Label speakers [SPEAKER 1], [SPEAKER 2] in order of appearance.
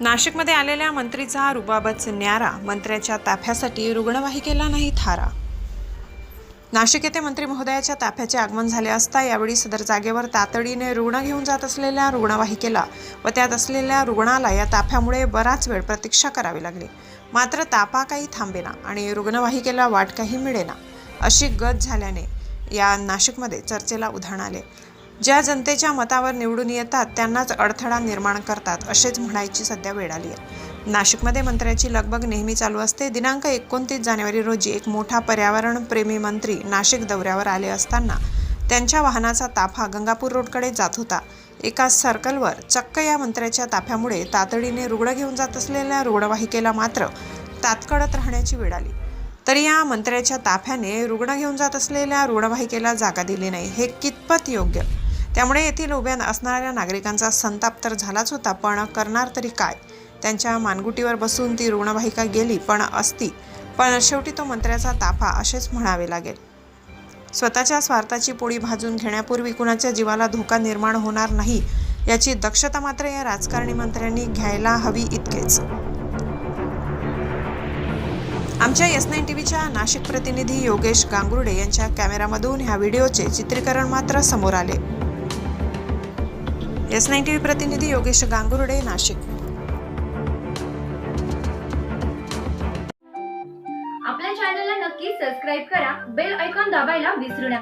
[SPEAKER 1] नाशिकमध्ये आलेल्या मंत्रीचा रुबाबच न्यारा मंत्र्याच्या ताफ्यासाठी रुग्णवाहिकेला नाही थारा. नाशिक येथे मंत्री महोदयाच्या ताफ्याचे आगमन झाले असता यावेळी सदर जागेवर तातडीने रुग्ण घेऊन जात असलेल्या रुग्णवाहिकेला व त्यात असलेल्या रुग्णाला या ताफ्यामुळे बराच वेळ प्रतीक्षा करावी लागली. मात्र तापा काही थांबेना आणि रुग्णवाहिकेला वाट काही मिळेना अशी गत झाल्याने या नाशिकमध्ये चर्चेला उधाण आले. ज्या जनतेच्या मतावर निवडून येतात त्यांनाच अडथळा निर्माण करतात असेच म्हणायची सध्या वेळ आली आहे. नाशिकमध्ये मंत्र्याची लगबग नेहमी चालू असते. दिनांक एकोणतीस जानेवारी रोजी एक मोठा पर्यावरणप्रेमी मंत्री नाशिक दौऱ्यावर आले असताना त्यांच्या वाहनाचा ताफा गंगापूर रोडकडे जात होता. एका सर्कलवर चक्क या मंत्र्याच्या ताफ्यामुळे तातडीने रुग्ण घेऊन जात असलेल्या रुग्णवाहिकेला मात्र तात्कडत राहण्याची वेळ आली. तरी या मंत्र्याच्या ताफ्याने रुग्ण घेऊन जात असलेल्या रुग्णवाहिकेला जागा दिली नाही. हे कितपत योग्य? त्यामुळे येथील उभ्या असणाऱ्या नागरिकांचा संताप तर झालाच होता पण करणार तरी काय? त्यांच्या मानगुटीवर बसून ती रुग्णवाहिका गेली पण असती. पण शेवटी तो मंत्र्याचा ताफा असेच म्हणावे लागेल. स्वतःच्या स्वार्थाची पोळी भाजून घेण्यापूर्वी कुणाच्या जीवाला धोका निर्माण होणार नाही याची दक्षता मात्र या राजकारणी मंत्र्यांनी घ्यायला हवी इतकेच. आमच्या एस नाईन टीव्हीच्या नाशिक प्रतिनिधी योगेश गांगुर्डे यांच्या कॅमेरामधून ह्या व्हिडिओचे चित्रीकरण मात्र समोर आले. एस नाईन टीव्ही प्रतिनिधी योगेश गांगुर्डे नाशिक.
[SPEAKER 2] आपल्या चॅनलला नक्की सबस्क्राईब करा बेल ऐकॉन दाबायला विसरू नका.